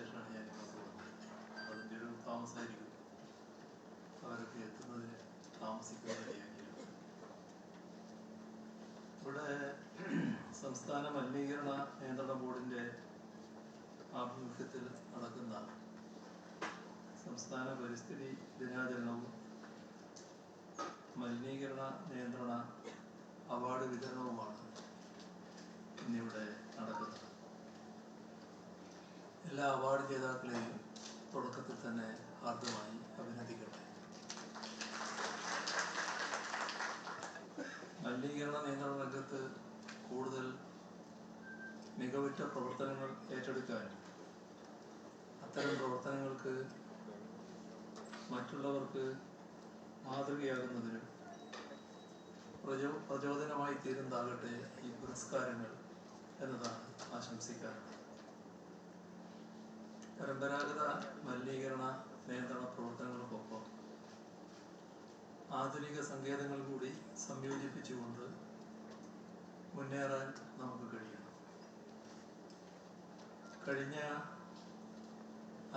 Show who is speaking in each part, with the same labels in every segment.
Speaker 1: ശേഷമാണ് ഞാൻ ഇങ്ങോട്ട് വന്നത് അതിന്റെ ഒരു താമസമായിരിക്കും അവരൊക്കെ എത്തുന്നതിന് താമസിക്കുന്ന ഇടയാക്കിയിരുന്നു ഇവിടെ സംസ്ഥാന മലിനീകരണ നിയന്ത്രണ ബോർഡിന്റെ ആഭിമുഖ്യത്തിൽ നടക്കുന്ന സംസ്ഥാന പരിസ്ഥിതി ദിനാചരണവും മലിനീകരണ നിയന്ത്രണ അവാർഡ് വിതരണവുമാണ് ഇന്നിവിടെ നടക്കുന്നത് എല്ലാ അവാർഡ് ജേതാക്കളെയും തുടക്കത്തിൽ തന്നെ ഹാർദമായി അഭിനന്ദിക്കട്ടെ. മലിനീകരണ നിയന്ത്രണ രംഗത്ത് കൂടുതൽ മികവുറ്റ പ്രവർത്തനങ്ങൾ ഏറ്റെടുക്കാനും അത്തരം പ്രവർത്തനങ്ങൾക്ക് മറ്റുള്ളവർക്ക് മാതൃകയാകുന്നതിനും പ്രചോ പ്രചോദനമായി തീരുന്നതാകട്ടെ ഈ പുരസ്കാരങ്ങൾ എന്നതാണ് ആശംസിക്കാറുള്ളത് പരമ്പരാഗത മലിനീകരണ നിയന്ത്രണ പ്രവർത്തനങ്ങൾക്കൊപ്പം ആധുനിക സങ്കേതങ്ങൾ കൂടി സംയോജിപ്പിച്ചുകൊണ്ട് മുന്നേറാൻ നമുക്ക് കഴിയണം. കഴിഞ്ഞ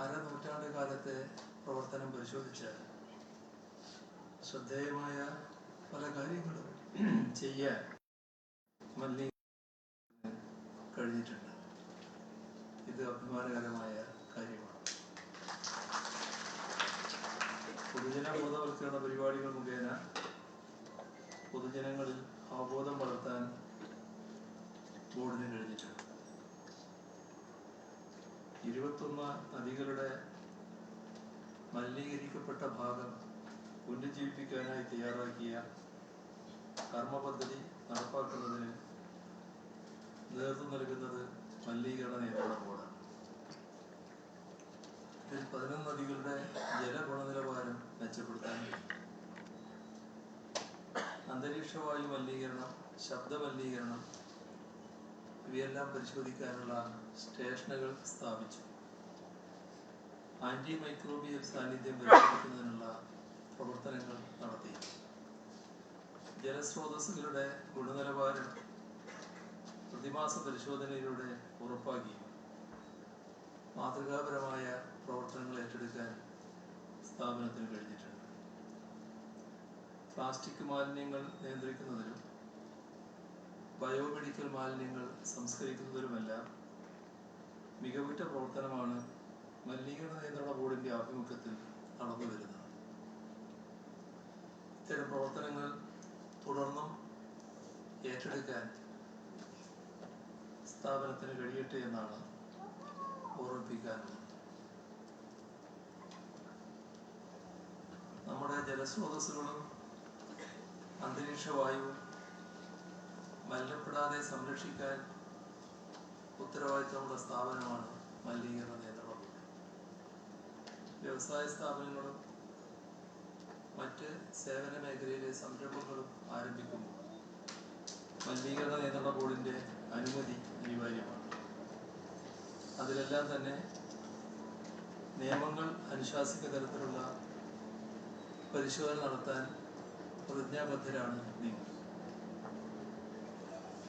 Speaker 1: അരനൂറ്റാണ്ട് കാലത്തെ പ്രവർത്തനം പരിശോധിച്ചാൽ ശ്രദ്ധേയമായ പല കാര്യങ്ങളും ചെയ്യാൻ മലിനീകരണ കഴിഞ്ഞിട്ടുണ്ട്. ഇത് അഭിമാനകരമായ പൊതുജന ബോധവൽക്കരണ പരിപാടികൾ മുഖേന പൊതുജനങ്ങളിൽ അവബോധം വളർത്താൻ ബോർഡിന് കഴിഞ്ഞിട്ടുണ്ട്. ഇരുപത്തൊന്ന് നദികളുടെ മലിനീകരിക്കപ്പെട്ട ഭാഗം പുനരുജ്ജീവിപ്പിക്കാനായി തയ്യാറാക്കിയ കർമ്മ പദ്ധതി നടപ്പാക്കുന്നതിന് നേതൃത്വം നൽകുന്നത് മലിനീകരണ നിയന്ത്രണ ബോർഡാണ്. ഇതിൽ പതിനൊന്ന് നദികളുടെ ജല ഗുണനിലവാരം മെച്ചപ്പെടുത്താൻ അന്തരീക്ഷ വായു മലിനീകരണം ശബ്ദ മലിനീകരണം ഇവയെല്ലാം പരിശോധിക്കാനുള്ള സ്റ്റേഷനുകൾ സ്ഥാപിച്ചു. ആന്റി മൈക്രോബിയൽ സാന്നിധ്യം പരിശോധിക്കുന്നതിനുള്ള പ്രവർത്തനങ്ങൾ നടത്തി. ജലസ്രോതസ്സുകളുടെ ഗുണനിലവാരം പ്രതിമാസ പരിശോധനയിലൂടെ ഉറപ്പാക്കി. മാതൃകാപരമായ പ്രവർത്തനങ്ങൾ ഏറ്റെടുക്കാൻ സ്ഥാപനത്തിന് കഴിഞ്ഞിട്ടുണ്ട് പ്ലാസ്റ്റിക് മാലിന്യങ്ങൾ നിയന്ത്രിക്കുന്നതിലും ബയോമെഡിക്കൽ മാലിന്യങ്ങൾ സംസ്കരിക്കുന്നതിലുമെല്ലാം മികവുറ്റ പ്രവർത്തനമാണ് മലിനീകരണ നിയന്ത്രണ ബോർഡിന്റെ ആഭിമുഖ്യത്തിൽ നടന്നു വരുന്നത്. ഇത്തരം പ്രവർത്തനങ്ങൾ തുടർന്നും ഏറ്റെടുക്കാൻ സ്ഥാപനത്തിന് കഴിയട്ടെ എന്നാണ് ഓർമ്മിപ്പിക്കാനുള്ളത്. നമ്മുടെ ജലസ്രോതസ്സുകളും അന്തരീക്ഷ വായുവും മലിനപ്പെടാതെ സംരക്ഷിക്കാൻ ഉത്തരവാദിത്തമുള്ള സ്ഥാപനമാണ് മലിനീകരണ നിയന്ത്രണ ബോർഡ് വ്യവസായ സ്ഥാപനങ്ങളും മറ്റ് സേവന മേഖലയിലെ സംരംഭങ്ങളും ആരംഭിക്കുമ്പോൾ മലിനീകരണ നിയന്ത്രണ ബോർഡിന്റെ അനുമതി അനിവാര്യമാണ്. അതിലെല്ലാം തന്നെ നിയമങ്ങൾ അനുശാസിക്കുന്ന തരത്തിലുള്ള പരിശോധന നടത്താൻ പ്രതിജ്ഞാബദ്ധരാണ് നിങ്ങൾ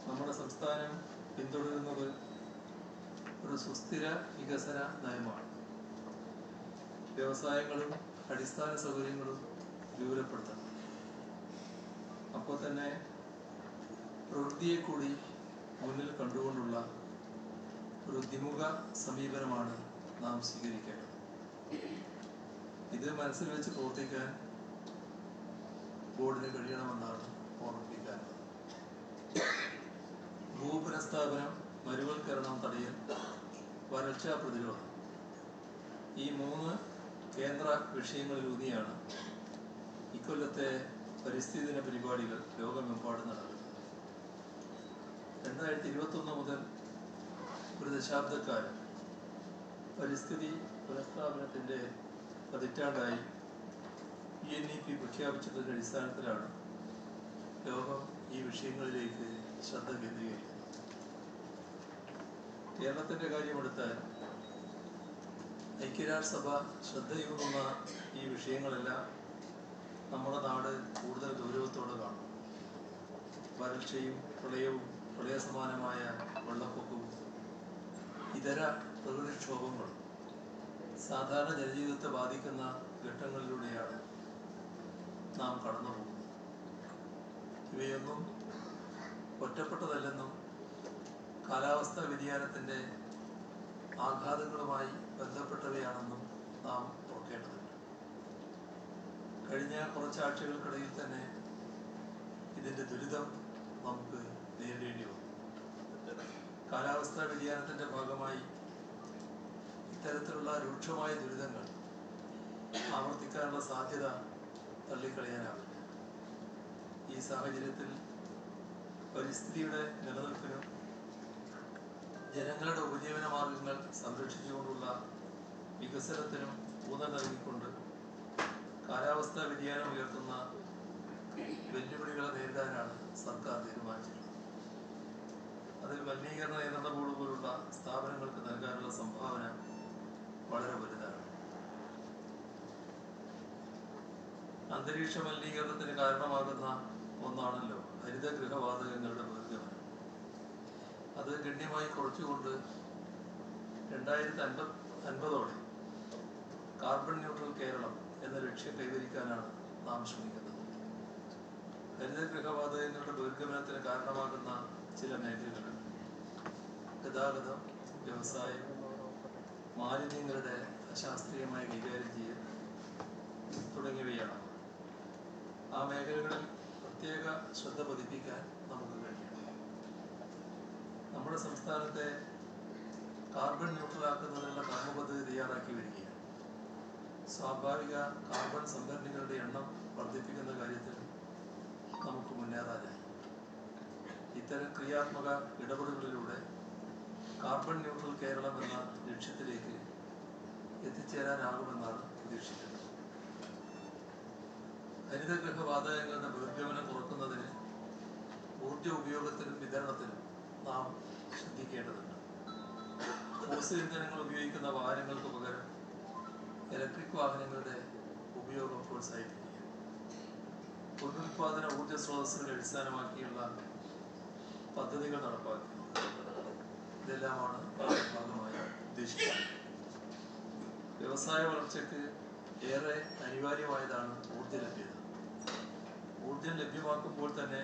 Speaker 1: നമ്മുടെ സംസ്ഥാനം പിന്തുടരുന്നത് ഒരു സുസ്ഥിര വികസന നയമാണ്. വ്യവസായങ്ങളും അടിസ്ഥാന സൗകര്യങ്ങളും വിപുലപ്പെടുത്തണം. അപ്പോൾ തന്നെ പ്രവൃത്തിയെ കൂടി മുന്നിൽ കണ്ടുകൊണ്ടുള്ള ഒരു ദ്വിമുഖ സമീപനമാണ് നാം സ്വീകരിക്കേണ്ടത്. ഇത് മനസ്സിൽ വെച്ച് പ്രവർത്തിക്കാൻ ബോർഡിന് കഴിയണമെന്നാണ് ഓർമ്മിപ്പിക്കാനുള്ളത്. ഭൂപുനഃസ്ഥാപനം മരുവൽക്കരണം തടയൽ വരൾച്ചാ പ്രതിരോധം. ഈ മൂന്ന് കേന്ദ്ര വിഷയങ്ങളിലൂന്നിയാണ് ഇക്കൊല്ലത്തെ പരിസ്ഥിതി ദിന പരിപാടികൾ ലോകമെമ്പാടും നടക്കുന്നത്. രണ്ടായിരത്തി ഇരുപത്തൊന്ന് മുതൽ ഒരു ദശാബ്ദക്കാലം പരിസ്ഥിതി പുനഃസ്ഥാപനത്തിന്റെ പതിറ്റാണ്ടായി ഇ എൻ ഇ പി പ്രഖ്യാപിച്ചതിന്റെ അടിസ്ഥാനത്തിലാണ് ലോകം ഈ വിഷയങ്ങളിലേക്ക് ശ്രദ്ധ കേന്ദ്രീകരിക്കുന്നത്. കേരളത്തിന്റെ കാര്യമെടുത്താൽ ഐക്യരാഷ്ട്രസഭ ശ്രദ്ധയൂന്നുന്ന ഈ വിഷയങ്ങളെല്ലാം നമ്മുടെ നാട് കൂടുതൽ ഗൗരവത്തോടെ കാണും. വരൾച്ചയും പ്രളയവും പ്രളയസമാനമായ വെള്ളപ്പൊക്കവും ഇതര പ്രകൃതിക്ഷോഭങ്ങളും സാധാരണ ജനജീവിതത്തെ ബാധിക്കുന്ന ഘട്ടങ്ങളിലൂടെയാണ് നാം കടന്നു പോകുന്നത് ഇവയൊന്നും ഒറ്റപ്പെട്ടതല്ലെന്നും കാലാവസ്ഥാ വ്യതിയാനത്തിന്റെ ആഘാതങ്ങളുമായി ബന്ധപ്പെട്ടവയാണെന്നും നാം ഓർക്കേണ്ടതുണ്ട്. കഴിഞ്ഞ കുറച്ചാഴ്ചകൾക്കിടയിൽ തന്നെ ഇതിന്റെ ദുരിതം നമുക്ക് നേരിടേണ്ടി വന്നു. കാലാവസ്ഥാ വ്യതിയാനത്തിന്റെ ഭാഗമായി ഇത്തരത്തിലുള്ള രൂക്ഷമായ ദുരിതങ്ങൾ ആവർത്തിക്കാനുള്ള സാധ്യത തള്ളിക്കളയാനാവില്ല ഈ സാഹചര്യത്തിൽ പരിസ്ഥിതിയുടെ നിലനിൽപ്പിനും ജനങ്ങളുടെ ഉപജീവന മാർഗങ്ങൾ സംരക്ഷിച്ചുകൊണ്ടുള്ള വികസനത്തിനും ഊന്നൽ നൽകിക്കൊണ്ട് കാലാവസ്ഥാ വ്യതിയാനം ഉയർത്തുന്ന വെല്ലുവിളികളെ നേരിടാനാണ് സർക്കാർ തീരുമാനിച്ചത് അതിൽ മലിനീകരണ നിയന്ത്രണ ബോർഡ് പോലുള്ള സ്ഥാപനങ്ങൾക്ക് നൽകാനുള്ള സംഭാവന വളരെ വലുതാണ് അന്തരീക്ഷ മലിനീകരണത്തിന് കാരണമാകുന്ന ഒന്നാണല്ലോ ഹരിതഗൃഹവാതകങ്ങളുടെ ബഹിർഗമനം അത് ഗണ്യമായി കുറച്ചുകൊണ്ട് രണ്ടായിരത്തി അൻപത് അൻപതോടെ കാർബൺ ന്യൂട്രൽ കേരളം എന്ന ലക്ഷ്യം കൈവരിക്കാനാണ് നാം ശ്രമിക്കുന്നത്. ഹരിതഗൃഹവാതകങ്ങളുടെ ബഹിർഗമനത്തിന് കാരണമാകുന്ന ചില മേഖലകൾ. ഗതാഗതം വ്യവസായം മാലിന്യങ്ങളുടെ അശാസ്ത്രീയമായ കൈകാര്യം ചെയ്യൽ തുടങ്ങിയവയാണ്. ആ മേഖലകളിൽ പ്രത്യേക ശ്രദ്ധ പതിപ്പിക്കാൻ നമുക്ക് കഴിയും നമ്മുടെ സംസ്ഥാനത്തെ കാർബൺ ന്യൂട്രൽ ആക്കുന്നതിനുള്ള കർമ്മപദ്ധതി തയ്യാറാക്കി വരികയാണ്. സ്വാഭാവിക കാർബൺ സംഭരണികളുടെ എണ്ണം വർദ്ധിപ്പിക്കുന്ന കാര്യത്തിൽ നമുക്ക് മുന്നേറാനായി. ഇത്തരം ക്രിയാത്മക ഇടപെടലുകളിലൂടെ കാർബൺ ന്യൂട്രൽ കേരളം എന്ന ലക്ഷ്യത്തിലേക്ക് എത്തിച്ചേരാനാകുമെന്നാണ് പ്രതീക്ഷിക്കുന്നത്. ഹരിതഗൃഹവാതകങ്ങളുടെ ബഹിർഗമനം കുറക്കുന്നതിന് ഊർജ ഉപയോഗത്തിനും വിതരണത്തിനും നാം ശ്രദ്ധിക്കേണ്ടതുണ്ട്. ഫോസിൽ ഇന്ധനങ്ങൾ ഉപയോഗിക്കുന്ന വാഹനങ്ങൾക്ക് പകരം ഇലക്ട്രിക് വാഹനങ്ങളുടെ ഉപയോഗം പ്രോത്സാഹിപ്പിക്കുക. പുനരുത്പാദന ഊർജ സ്രോതസ്സുകളെ അടിസ്ഥാനമാക്കിയുള്ള പദ്ധതികൾ നടപ്പാക്കുക. ഇതെല്ലാമാണ് ഭാഗമായി ഉദ്ദേശിക്കുന്നത്. വ്യവസായ വളർച്ചയ്ക്ക് ഏറെ അനിവാര്യമായതാണ് ഊർജ ലഭ്യത. ഊർജം ലഭ്യമാക്കുമ്പോൾ തന്നെ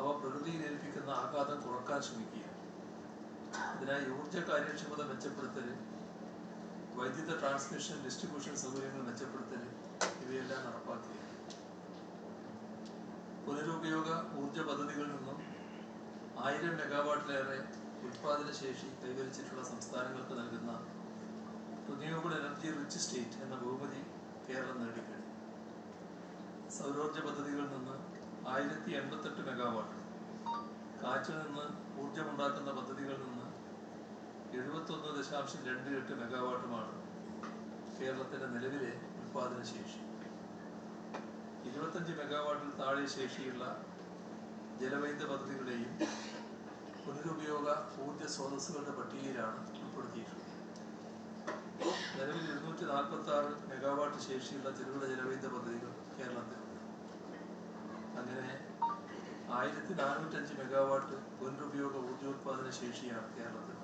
Speaker 1: അവ പ്രകൃതിയിൽ ഏൽപ്പിക്കുന്ന ആഘാതം കുറയ്ക്കാൻ ശ്രമിക്കുക. അതിനായി ഊർജ കാര്യക്ഷമത മെച്ചപ്പെടുത്തൽ വൈദ്യുത ട്രാൻസ്മിഷൻ ഡിസ്ട്രിബ്യൂഷൻ സൗകര്യങ്ങൾ മെച്ചപ്പെടുത്തൽ ഇവയെല്ലാം നടപ്പാക്കുക. പുനരുപയോഗ ഊർജ പദ്ധതികളിൽ നിന്നും ആയിരം മെഗാവാട്ടിലേറെ ഉൽപാദന ശേഷി കൈവരിച്ചിട്ടുള്ള സംസ്ഥാനങ്ങൾക്ക് നൽകുന്ന റിന്യൂവബിൾ എനർജി റിച്ച് സ്റ്റേറ്റ് എന്ന ബഹുമതി കേരളം നേടിക്കഴിഞ്ഞു. സൗരോർജ പദ്ധതികളിൽ നിന്ന് ആയിരത്തി എൺപത്തെട്ട് മെഗാവാട്ട് കാറ്റിൽ നിന്ന് ഊർജമുണ്ടാക്കുന്ന പദ്ധതികളിൽ നിന്ന് എഴുപത്തൊന്ന് ദശാംശം രണ്ട് എട്ട് മെഗാവാട്ടുമാണ് കേരളത്തിന്റെ നിലവിലെ ഉൽപാദന ശേഷി. ഇരുപത്തഞ്ച് മെഗാവാട്ടിൽ താഴെ ശേഷിയുള്ള ജലവൈദ്യുത പദ്ധതികളുടെയും പുനരുപയോഗ ഊർജ സ്രോതസ്സുകളുടെ പട്ടികയിലാണ് നാൽപ്പത്തി ആറ് മെഗാവാട്ട് ശേഷിയുള്ള ചെറുകിട ജലവൈദ്യുത പദ്ധതികൾ കേരളത്തിൽ. അങ്ങനെ ആയിരത്തി നാനൂറ്റഞ്ച് മെഗാവാട്ട് പുനരുപയോഗ ഊർജോത്പാദന ശേഷിയാണ് കേരളത്തിൽ.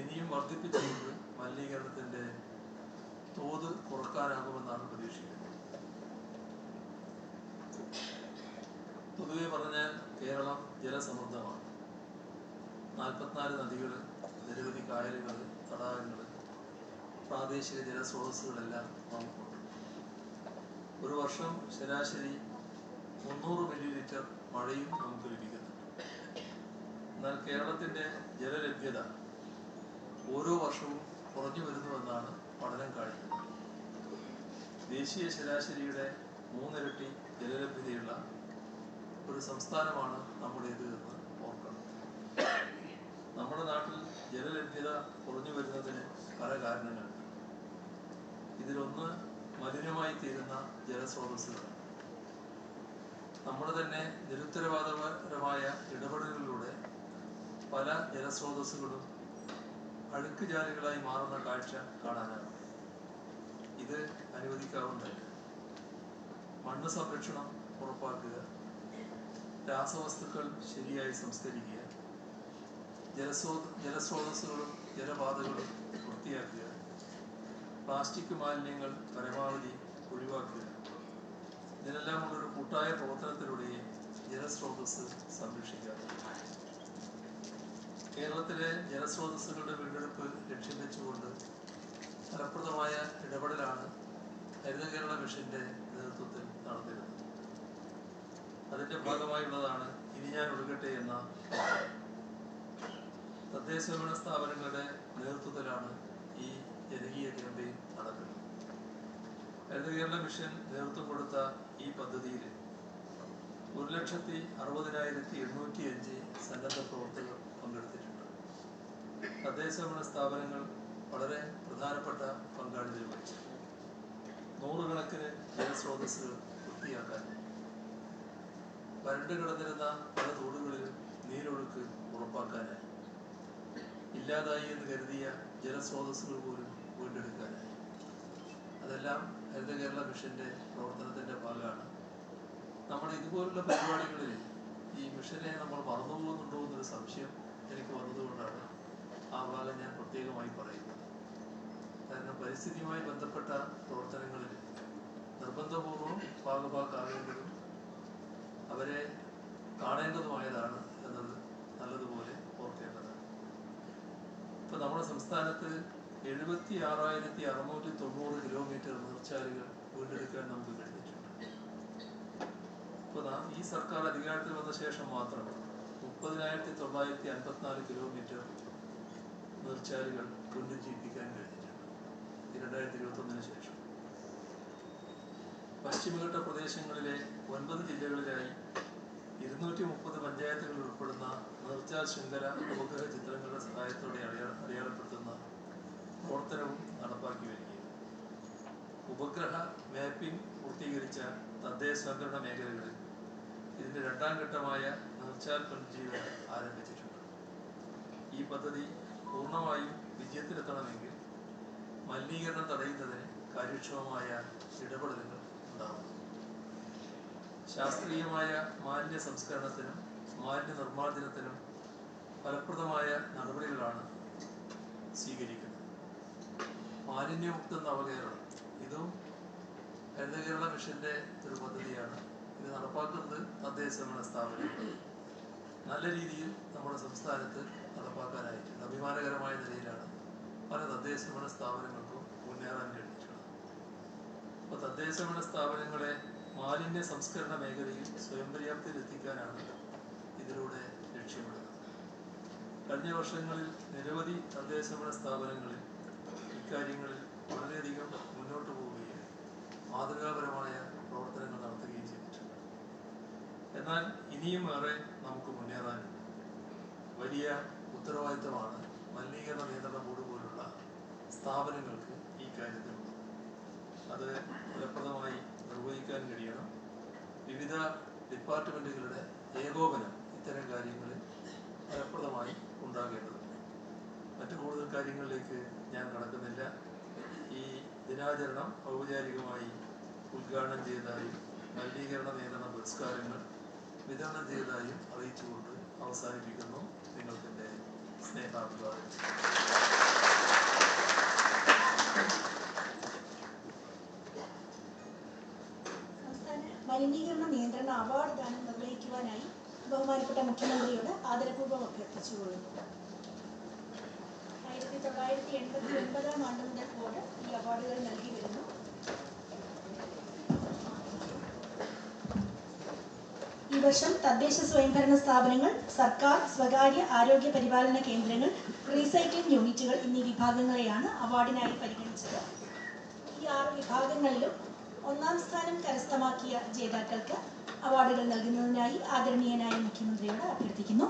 Speaker 1: ഇനിയും വർദ്ധിപ്പിച്ചുകൊണ്ട് മലിനീകരണത്തിന്റെ തോത് കുറക്കാനാകുമെന്നാണ് പ്രതീക്ഷിക്കുന്നത്. പൊതുവെ പറഞ്ഞാൽ കേരളം ജലസമൃദ്ധമാണ്. നാൽപ്പത്തിനാല് നദികൾ നിരവധി കായലുകൾ തടാകങ്ങൾ പ്രാദേശിക ജലസ്രോതസ്സുകളെല്ലാം നമുക്കുണ്ട് ഒരു വർഷം ശരാശരി മുന്നൂറ് മില്ലി ലിറ്റർ മഴയും നമുക്ക് ലഭിക്കുന്നുണ്ട്. എന്നാൽ കേരളത്തിന്റെ ജലലഭ്യത ഓരോ വർഷവും കുറഞ്ഞു വരുന്നുവെന്നാണ് പഠനം കാണിക്കുന്നത്. ദേശീയ ശരാശരിയുടെ മൂന്നിരട്ടി ജലലഭ്യതയുള്ള ഒരു സംസ്ഥാനമാണ് നമ്മുടേത് എന്ന് ഓർക്കണം. നമ്മുടെ നാട്ടിൽ ജലലഭ്യത കുറഞ്ഞു വരുന്നതിന് പല കാരണങ്ങളുണ്ട്. ഇതിലൊന്ന് മലിനമായി തീരുന്ന ജലസ്രോതസ്സുകളാണ് നമ്മൾ തന്നെ നിരുത്തരവാദപരമായ ഇടപെടലുകളിലൂടെ പല ജലസ്രോതസ്സുകളും അഴുക്ക് ജാലികളായി മാറുന്ന കാഴ്ച കാണാനാണ് ഇത് അനുവദിക്കാവുന്നതല്ല. മണ്ണ് സംരക്ഷണം ഉറപ്പാക്കുക രാസവസ്തുക്കൾ ശരിയായി സംസ്കരിക്കുക ജലസ്രോ ജലസ്രോതസ്സുകളും ജലപാതകളും വൃത്തിയാക്കുക പ്ലാസ്റ്റിക് മാലിന്യങ്ങൾ പരമാവധി ഒഴിവാക്കുക. ഇതിനെല്ലാം ഒരു കൂട്ടായ പ്രവർത്തനത്തിലൂടെ ജലസ്രോതസ് സംരക്ഷിക്കാം. കേരളത്തിലെ ജലസ്രോതസ്സുകളുടെ വീണ്ടെടുപ്പ് ലക്ഷ്യം വെച്ചുകൊണ്ട് ഫലപ്രദമായ ഇടപെടലാണ് ഹരിത കേരള മിഷന്റെ നേതൃത്വത്തിൽ നടന്നിരുന്നത്. അതിന്റെ ഭാഗമായുള്ളതാണ് ഇനി ഞാൻ ഒഴുകട്ടെ എന്ന തദ്ദേശ സ്ഥാപനങ്ങളുടെ നേതൃത്വത്തിലാണ് ഈ ജനകീയ ക്യാമ്പയിൻ നടക്കുന്നത് ഹരിത കേരള മിഷൻ നേതൃത്വം കൊടുത്ത ഈ പദ്ധതിയിൽ ഒരു ലക്ഷത്തി അറുപതിനായിരത്തി എണ്ണൂറ്റി അഞ്ച് സന്നദ്ധ പ്രവർത്തകർ പങ്കെടുത്തിട്ടുണ്ട്. സ്ഥാപനങ്ങൾ വളരെ പ്രധാനപ്പെട്ട പങ്കാളിത്തം വഹിച്ചു. നൂറുകണക്കിന് ജലസ്രോതസ്സുകൾ വൃത്തിയാക്കാൻ. വരണ്ടു കിടന്നിരുന്ന പല തോടുകളിലും നീരൊഴുക്ക് ഉറപ്പാക്കാനായി. ഇല്ലാതായി എന്ന് കരുതിയ ജലസ്രോതസ്സുകൾ പോലും വീണ്ടെടുക്കാനായി അതെല്ലാം ഹരിത കേരള മിഷന്റെ പ്രവർത്തനത്തിന്റെ ഭാഗമാണ്. നമ്മൾ ഇതുപോലുള്ള പരിപാടികളിൽ ഈ മിഷനെ നമ്മൾ മറന്നുപോകുന്നുണ്ടോ എന്നൊരു സംശയം എനിക്ക് വന്നതുകൊണ്ടാണ് ആ ഭാഗം ഞാൻ പ്രത്യേകമായി പറയുന്നത്. കാരണം പരിസ്ഥിതിയുമായി ബന്ധപ്പെട്ട പ്രവർത്തനങ്ങളിൽ നിർബന്ധപൂർവം ഭാഗഭാക്കാകേണ്ടതും അവരെ കാണേണ്ടതുമായതാണ് എന്നത് നല്ലതുപോലെ ഓർക്കേണ്ടതാണ്. ഇപ്പൊ നമ്മുടെ സംസ്ഥാനത്ത് എഴുപത്തി ആറായിരത്തി അറുന്നൂറ്റി തൊണ്ണൂറ് കിലോമീറ്റർ നീർച്ചാലുകൾ വീണ്ടെടുക്കാൻ നമുക്ക് കഴിഞ്ഞിട്ടുണ്ട്. ഈ സർക്കാർ അധികാരത്തിൽ വന്ന ശേഷം മാത്രം മുപ്പതിനായിരത്തി തൊള്ളായിരത്തി അൻപത്തിനാല് കിലോമീറ്റർ നീർച്ചാലുകൾ പുനരുജ്ജീവിപ്പിക്കാൻ കഴിഞ്ഞിട്ടുണ്ട്. രണ്ടായിരത്തി ഇരുപത്തി ഒന്നിന് ശേഷം. പശ്ചിമഘട്ട പ്രദേശങ്ങളിലെ ഒൻപത് ജില്ലകളിലായി ഇരുന്നൂറ്റി മുപ്പത് പഞ്ചായത്തുകൾ ഉൾപ്പെടുന്ന നീർച്ചാൽ ശൃംഖല ഉപഗ്രഹ ചിത്രങ്ങളുടെ സഹായത്തോടെ അടയാള അടയാളപ്പെടുത്തുന്ന പ്രവർത്തനവും നടപ്പാക്കി വരികയാണ് ഉപഗ്രഹ മാപ്പിംഗ് പൂർത്തീകരിച്ച തദ്ദേശ സ്വയംഭരണ മേഖലകളിൽ ഇതിന്റെ രണ്ടാം ഘട്ടമായ നീർച്ചാൽ പുനരുജ്ജീവനം ആരംഭിച്ചിട്ടുണ്ട്. ഈ പദ്ധതി പൂർണമായും വിജയത്തിലെത്തണമെങ്കിൽ മലിനീകരണം തടയുന്നതിന് കാര്യക്ഷമമായ ഇടപെടലുകൾ ഉണ്ടാകും ശാസ്ത്രീയമായ മാലിന്യ സംസ്കരണത്തിനും മാലിന്യ നിർമ്മാർജനത്തിനും ഫലപ്രദമായ നടപടികളാണ് സ്വീകരിക്കുന്നത്. മാലിന്യമുക്ത നവകേരളം. ഇതും ഹരിത കേരള മിഷന്റെ ഒരു പദ്ധതിയാണ്. ഇത് നടപ്പാക്കുന്നത് തദ്ദേശ ഭരണ സ്ഥാപനങ്ങൾ. നല്ല രീതിയിൽ നമ്മുടെ സംസ്ഥാനത്ത് നടപ്പാക്കാനായിട്ടുണ്ട്. അഭിമാനകരമായ നിലയിലാണ് പല തദ്ദേശ ഭരണ സ്ഥാപനങ്ങൾക്കും മുന്നേറാൻ കഴിഞ്ഞിട്ടുള്ളത്. അപ്പോൾ തദ്ദേശഭരണ സ്ഥാപനങ്ങളെ മാലിന്യ സംസ്കരണ മേഖലയിൽ സ്വയം പര്യാപ്തിയിലെത്തിക്കാനാണ് ഇതിലൂടെ ലക്ഷ്യമിടുന്നത്. കഴിഞ്ഞ വർഷങ്ങളിൽ നിരവധി തദ്ദേശ ഭരണ സ്ഥാപനങ്ങളിൽ ഇക്കാര്യങ്ങളിൽ വളരെയധികം മുന്നോട്ട് പോവുകയും മാതൃകാപരമായ പ്രവർത്തനങ്ങൾ നടത്തുകയും ചെയ്തിട്ടുണ്ട്. എന്നാൽ ഇനിയും ഏറെ നമുക്ക് മുന്നേറാനുണ്ട്. വലിയ ഉത്തരവാദിത്തമാണ് മലിനീകരണ നിയന്ത്രണ ബോർഡ് പോലുള്ള സ്ഥാപനങ്ങൾക്ക് ഈ കാര്യത്തിലുള്ളത്. അത് ഫലപ്രദമായി നിർവഹിക്കാൻ കഴിയണം. വിവിധ ഡിപ്പാർട്ട്മെന്റുകളുടെ ഏകോപനം ഇത്തരം കാര്യങ്ങളിൽ ഫലപ്രദമായി ഉണ്ടാകേണ്ടതുണ്ട് മറ്റു കൂടുതൽ കാര്യങ്ങളിലേക്ക് ഞാൻ കടക്കുന്നില്ല. ഈ ദിനാചരണം ഔപചാരികമായി ഉദ്ഘാടനം ചെയ്തതായും മലിനീകരണ നിയന്ത്രണ പുരസ്കാരങ്ങൾ വിതരണം ചെയ്തതായും അറിയിച്ചുകൊണ്ട് അവസാനിപ്പിക്കുന്നു. നിങ്ങൾക്ക് എന്റെ സ്നേഹാഭിവാദം
Speaker 2: മലിനീകരണ നിയന്ത്രണ അവാർഡ് ദാനം നിർവഹിക്കുവാനായി ബഹുമാനപ്പെട്ട മുഖ്യമന്ത്രിയോട് ആദരപൂർവം അഭ്യർത്ഥിച്ചുകൊള്ളുന്നു. തൊള്ളായിരത്തി എൺപത്തി ഒൻപതാം ആണ്ട് മുതൽ ഈ അവാർഡുകൾ നൽകി വരുന്നു ഈ വർഷം തദ്ദേശ സ്വയംഭരണ സ്ഥാപനങ്ങൾ സർക്കാർ സ്വകാര്യ ആരോഗ്യ പരിപാലന കേന്ദ്രങ്ങൾ റീസൈക്ലിംഗ് യൂണിറ്റുകൾ എന്നീ വിഭാഗങ്ങളെയാണ് അവാർഡിനായി പരിഗണിച്ചത്. ഈ ആറ് വിഭാഗങ്ങളിലും ഒന്നാം സ്ഥാനം കരസ്ഥമാക്കിയ ജേതാക്കൾക്ക് അവാർഡുകൾ നൽകുന്നതിനായി ആദരണീയനായ മുഖ്യമന്ത്രിയോട് അഭ്യർത്ഥിക്കുന്നു.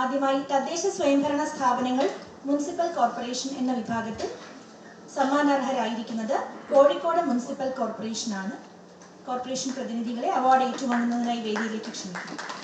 Speaker 2: ആദ്യമായി തദ്ദേശ സ്വയംഭരണ സ്ഥാപനങ്ങൾ മുനിസിപ്പൽ കോർപ്പറേഷൻ എന്ന വിഭാഗത്തിൽ സമ്മാനാർഹരായിരിക്കുന്നത് കോഴിക്കോട് മുനിസിപ്പൽ കോർപ്പറേഷനാണ്. കോർപ്പറേഷൻ പ്രതിനിധികളെ അവാർഡ് ഏറ്റുവാങ്ങുന്നതിനായി വേദിയിലേക്ക് ക്ഷണിക്കുന്നു.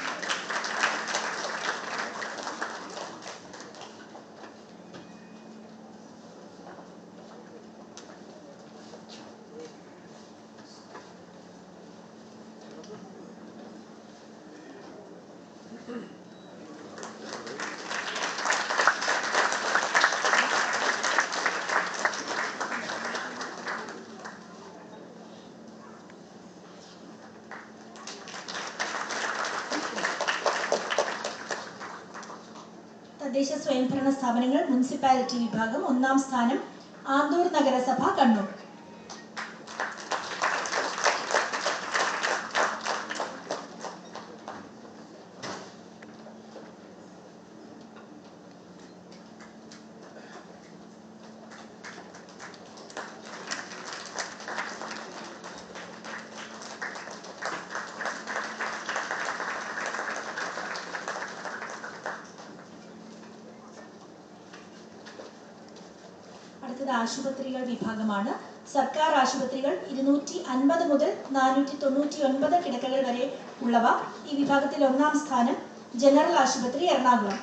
Speaker 2: തദ്ദേശ സ്വയംഭരണ സ്ഥാപനങ്ങൾ മുനിസിപ്പാലിറ്റി വിഭാഗം ഒന്നാം സ്ഥാനം ആന്തൂർ നഗരസഭ കണ്ണൂർ. അടുത്തത് ആശുപത്രികൾ വിഭാഗമാണ്. സർക്കാർ ആശുപത്രികൾ ഇരുന്നൂറ്റി അൻപത് മുതൽ നാനൂറ്റി തൊണ്ണൂറ്റി ഒൻപത് കിടക്കകൾ വരെ ഉള്ളവ. ഈ വിഭാഗത്തിൽ ഒന്നാം സ്ഥാനം ജനറൽ ആശുപത്രി എറണാകുളം.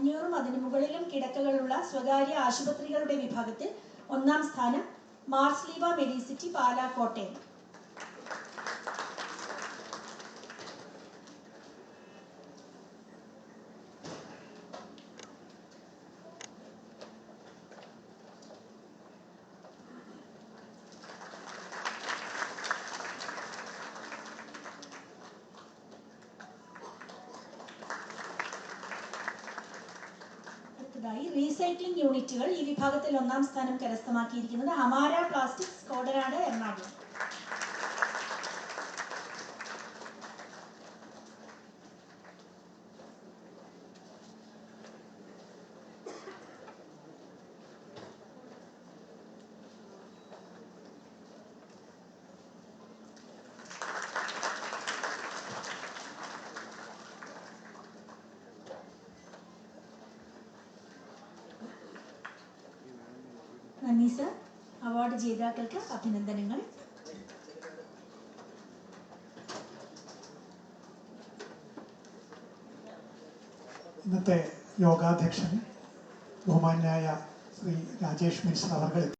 Speaker 2: അഞ്ഞൂറും അതിനു മുകളിലും കിടക്കകളുള്ള സ്വകാര്യ ആശുപത്രികളുടെ വിഭാഗത്തിൽ ഒന്നാം സ്ഥാനം മാർസ്ലീവ മെഡിസിറ്റി പാലാ കോട്ടയം അടുത്തതായി റീസൈക്ലിംഗ് യൂണിറ്റുകൾ ഈ വിഭാഗത്തിൽ ഒന്നാം സ്ഥാനം കരസ്ഥമാക്കിയിരിക്കുന്നത് Hamara plastics Kodanad Ernakulam. Sir award ജേതാക്കൾക്ക് അഭിനന്ദനങ്ങൾ.
Speaker 3: ഇന്നത്തെ യോഗാധ്യക്ഷൻ ബഹുമാന്യായ ശ്രീ രാജേഷ് മിശ്ര അവർ